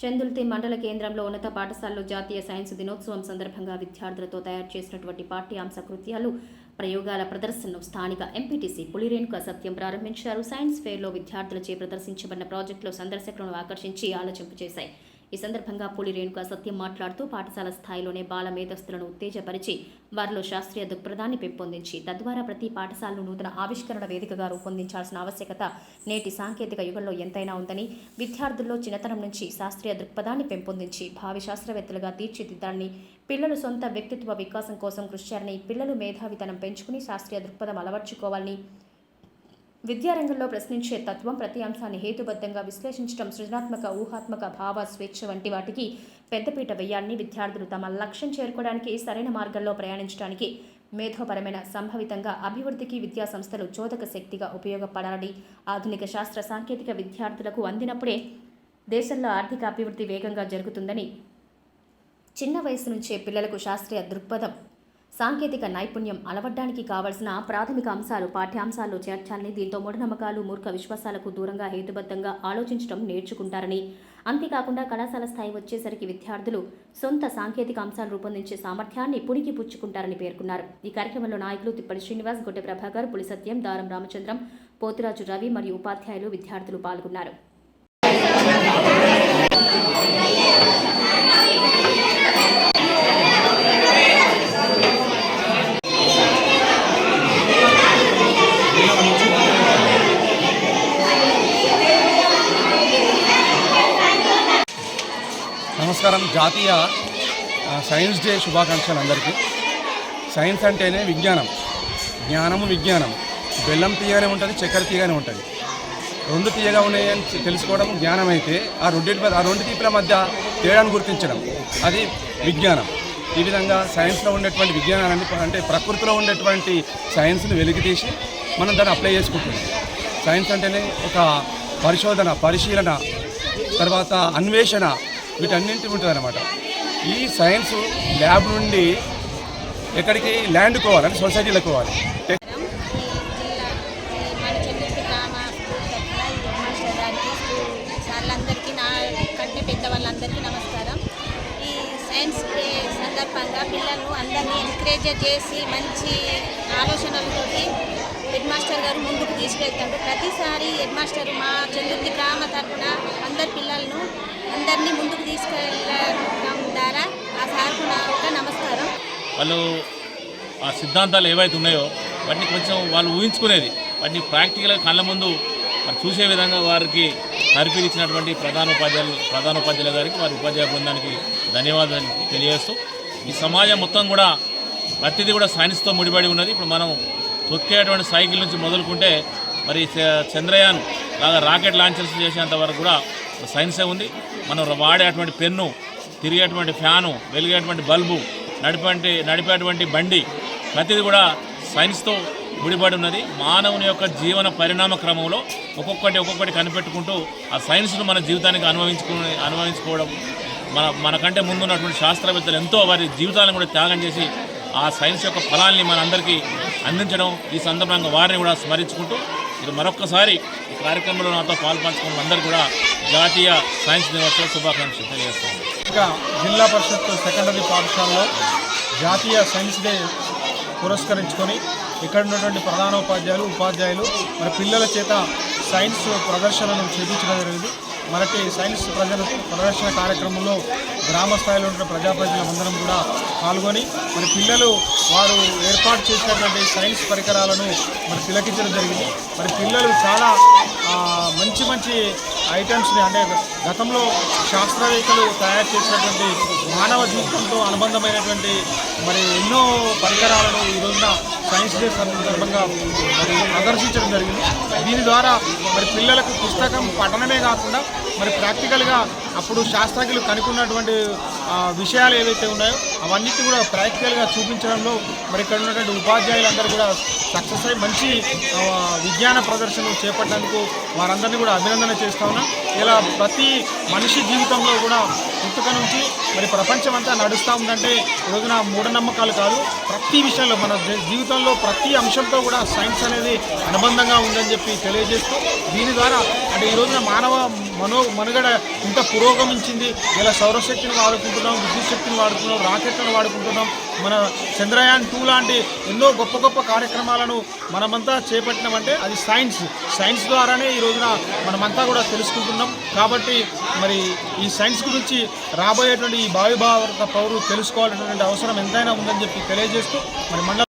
చందుల్తి మండల కేంద్రంలో ఉన్నత పాఠశాలలో జాతీయ సైన్స్ దినోత్సవం సందర్భంగా విద్యార్థులతో తయారు చేసినటువంటి పాఠ్యాంశ కృత్యాలు ప్రయోగాల ప్రదర్శనను స్థానిక ఎంపీటీసీ పులిరేణుక సత్యం ప్రారంభించారు. సైన్స్ ఫెయిర్లో విద్యార్థులచే ప్రదర్శించబడిన ప్రాజెక్టులో సందర్శకులను ఆకర్షించి ఆలోచింపు చేశాయి. ఈ సందర్భంగా పులి రేణుక సత్యం మాట్లాడుతూ పాఠశాల స్థాయిలోనే బాల మేధస్తులను ఉత్తేజపరిచి వారిలో శాస్త్రీయ దృక్పథాన్ని పెంపొందించి తద్వారా ప్రతి పాఠశాలను నూతన ఆవిష్కరణ వేదికగా రూపొందించాల్సిన ఆవశ్యకత నేటి సాంకేతిక యుగంలో ఎంతైనా ఉందని విద్యార్థుల్లో చిన్నతనం నుంచి శాస్త్రీయ దృక్పథాన్ని పెంపొందించి భావి శాస్త్రవేత్తలుగా తీర్చిదిద్దాలని పిల్లలు సొంత వ్యక్తిత్వ వికాసం కోసం కృషి చేయాలని పిల్లలు మేధావితనం పెంచుకుని శాస్త్రీయ దృక్పథం అలవర్చుకోవాలని విద్యారంగంలో ప్రశ్నించే తత్వం ప్రతి అంశాన్ని హేతుబద్ధంగా విశ్లేషించడం సృజనాత్మక ఊహాత్మక భావ స్వేచ్ఛ వంటి వాటికి పెద్దపీట వేయాలని విద్యార్థులు తమ లక్ష్యం చేరుకోవడానికి సరైన మార్గంలో ప్రయాణించడానికి మేధోపరమైన సంభవితంగా అభివృద్ధికి విద్యా సంస్థలు చోదక శక్తిగా ఉపయోగపడాలని ఆధునిక శాస్త్ర సాంకేతిక విద్యార్థులకు అందినప్పుడే దేశంలో ఆర్థిక అభివృద్ధి వేగంగా జరుగుతుందని చిన్న వయసు నుంచే పిల్లలకు శాస్త్రీయ దృక్పథం సాంకేతిక నైపుణ్యం అలవడ్డానికి కావలసిన ప్రాథమిక అంశాలు పాఠ్యాంశాల్లో చేర్చాలని దీంతో మూఢనమ్మకాలు మూర్ఖ విశ్వాసాలకు దూరంగా హేతుబద్ధంగా ఆలోచించడం నేర్చుకుంటారని. అంతేకాకుండా కళాశాల స్థాయి వచ్చేసరికి విద్యార్థులు సొంత సాంకేతిక అంశాలు రూపొందించే సామర్థ్యాన్ని పుణికి పుచ్చుకుంటారని పేర్కొన్నారు. ఈ కార్యక్రమంలో నాయకులు తిప్పటి శ్రీనివాస్ గొడ్డె ప్రభాకర్ పులి సత్యం దారం రామచంద్రం పోతురాజు రవి మరియు ఉపాధ్యాయులు విద్యార్థులు పాల్గొన్నారు. నమస్కారం. జాతీయ సైన్స్ డే శుభాకాంక్షలు అందరికీ. సైన్స్ అంటేనే విజ్ఞానం. జ్ఞానము విజ్ఞానం. బెల్లం తీయగానే ఉంటుంది చక్కెర తీయగానే ఉంటుంది. రెండు తీయగా ఉన్నాయని తెలుసుకోవడం జ్ఞానం అయితే ఆ రెండింటి ఆ రెండు తీపుల మధ్య తేడాను గుర్తించడం. అది విజ్ఞానం. ఈ విధంగా సైన్స్లో ఉండేటువంటి విజ్ఞానాన్ని అంటే ప్రకృతిలో ఉండేటువంటి సైన్స్ని వెలికి తీసి మనం దాన్ని అప్లై చేసుకుంటున్నాం. సైన్స్ అంటేనే ఒక పరిశోధన పరిశీలన తర్వాత అన్వేషణ వీటన్నింటి ఉంటుంది అనమాట ఈ సైన్స్ ల్యాబ్ నుండి ఎక్కడికి ల్యాండ్ కోవాలి అంటే సొసైటీలకు పోవాలి టెక్ జిల్లా మన చెల్లికి గ్రామ స్కూల్ తరఫున ఈ నా కంటే పెద్దవాళ్ళందరికీ నమస్కారం. ఈ సైన్స్ డే సందర్భంగా పిల్లలు అందరినీ ఎంకరేజ్ చేసి మంచి ఆలోచనలతోటి హెడ్ మాస్టర్ గారు ముందుకు తీసుకెళ్తాడు. ప్రతిసారి హెడ్ మాస్టర్ మా చెల్లుర్తి గ్రామ తరఫున అందరి పిల్లలను అందరినీ ముందుకు తీసుకెళ్ళడం ద్వారా ఆ సార్కు నా ఒక నమస్కారం. వాళ్ళు ఆ సిద్ధాంతాలు ఏవైతే ఉన్నాయో వాటిని కొంచెం వాళ్ళు ఊహించుకునేది. వాటిని ప్రాక్టికల్గా కళ్ళ ముందు మరి చూసే విధంగా వారికి తరఫీ ఇచ్చినటువంటి ప్రధానోపాధ్యాయులు ప్రధానోపాధ్యాయుల గారికి వారి ఉపాధ్యాయ బృందానికి ధన్యవాదాలు తెలియజేస్తూ ఈ సమాజం మొత్తం కూడా ప్రతిదీ కూడా సైన్స్తో ముడిపడి ఉన్నది. ఇప్పుడు మనం తొక్కేటువంటి సైకిల్ నుంచి మొదలుకుంటే మరి చ- చంద్రయాన్ లాగా రాకెట్ లాంచర్స్ చేసేంత వరకు కూడా సైన్సే ఉంది. మనం వాడేటువంటి పెన్ను తిరిగేటువంటి ఫ్యాను వెలిగేటువంటి బల్బు నడిపే నడిపేటువంటి బండి ప్రతిది కూడా సైన్స్తో ముడిపడి ఉన్నది. మానవుని యొక్క జీవన పరిణామ క్రమంలో ఒక్కొక్కటి ఒక్కొక్కటి కనిపెట్టుకుంటూ ఆ సైన్స్ను మన జీవితానికి అనుభవించుకు అనుభవించుకోవడం మన మనకంటే ముందున్నటువంటి శాస్త్రవేత్తలు ఎంతో వారి జీవితాలను కూడా త్యాగం చేసి ఆ సైన్స్ యొక్క ఫలాల్ని మనందరికీ అందించడం ఈ సందర్భంగా వారిని కూడా స్మరించుకుంటూ ఇది మరొక్కసారి ఈ కార్యక్రమంలో నాతో పాల్పంచుకున్న అందరూ కూడా జాతీయ సైన్స్ దినోత్సవ శుభాకాంక్షలు తెలియజేస్తాను ఇంకా జిల్లా పరిషత్ సెకండరీ పాఠశాలలో జాతీయ సైన్స్ డే పురస్కరించుకొని ఇక్కడ ఉన్నటువంటి ప్రధానోపాధ్యాయులు ఉపాధ్యాయులు మరి పిల్లల చేత సైన్స్ ప్రదర్శనను చేపించడం జరిగింది. మనకి సైన్స్ ప్రజల ప్రదర్శన కార్యక్రమంలో గ్రామ స్థాయిలో ఉన్న ప్రజాప్రతినిధులందరం కూడా పాల్గొని మరి పిల్లలు వారు ఏర్పాటు చేసినటువంటి సైన్స్ పరికరాలను మరి తిలకించడం జరిగింది. మరి పిల్లలు చాలా మంచి మంచి ఐటమ్స్ని అంటే గతంలో శాస్త్రవేత్తలు తయారు చేసినటువంటి మానవ జీవితంతో అనుబంధమైనటువంటి మరి ఎన్నో పరికరాలను ఈ రోజున సైన్స్ డే సందర్భంగా మరి ప్రదర్శించడం జరిగింది. దీని ద్వారా మరి పిల్లలకు పుస్తకం పఠనమే కాకుండా మరి ప్రాక్టికల్గా అప్పుడు శాస్త్రజ్ఞులు కనుక్కున్నటువంటి విషయాలు ఏవైతే ఉన్నాయో అవన్నిటి కూడా ప్రాక్టికల్గా చూపించడంలో మరి ఇక్కడ ఉన్నటువంటి ఉపాధ్యాయులందరూ కూడా సక్సెస్ అయ్యి మంచి విజ్ఞాన ప్రదర్శనలు చేపట్టేందుకు వారందరినీ కూడా అభినందన చేస్తా ఇలా ప్రతి మనిషి జీవితంలో కూడా పుట్టుక నుంచి మరి ప్రపంచం అంతా నడుస్తూ ఉందంటే ఈ రోజున మూఢనమ్మకాలు కాదు. ప్రతి విషయంలో మన జీవితంలో ప్రతి అంశంతో కూడా సైన్స్ అనేది అనుబంధంగా ఉందని చెప్పి తెలియజేస్తూ దీని ద్వారా అంటే ఈరోజున మానవ మనో మనుగడ ఇంత పురోగమించింది. ఇలా సౌరశక్తిని వాడుకుంటున్నాం విద్యుత్ శక్తిని వాడుతున్నాం రాకెట్లను వాడుకుంటున్నాం. మన చంద్రయాన్ టూ లాంటి ఎన్నో గొప్ప గొప్ప కార్యక్రమాలను మనమంతా చేపట్టినామంటే అది సైన్స్. సైన్స్ ద్వారానే ఈ రోజున మనమంతా కూడా తెలుసుకుంటున్నాం. కాబట్టి మరి ఈ సైన్స్ గురించి రాబోయేటువంటి ఈ భావి భారత పౌరులు తెలుసుకోవాలనేటువంటి అవసరం ఎంతైనా ఉందని చెప్పి తెలియజేస్తూ మరి మండల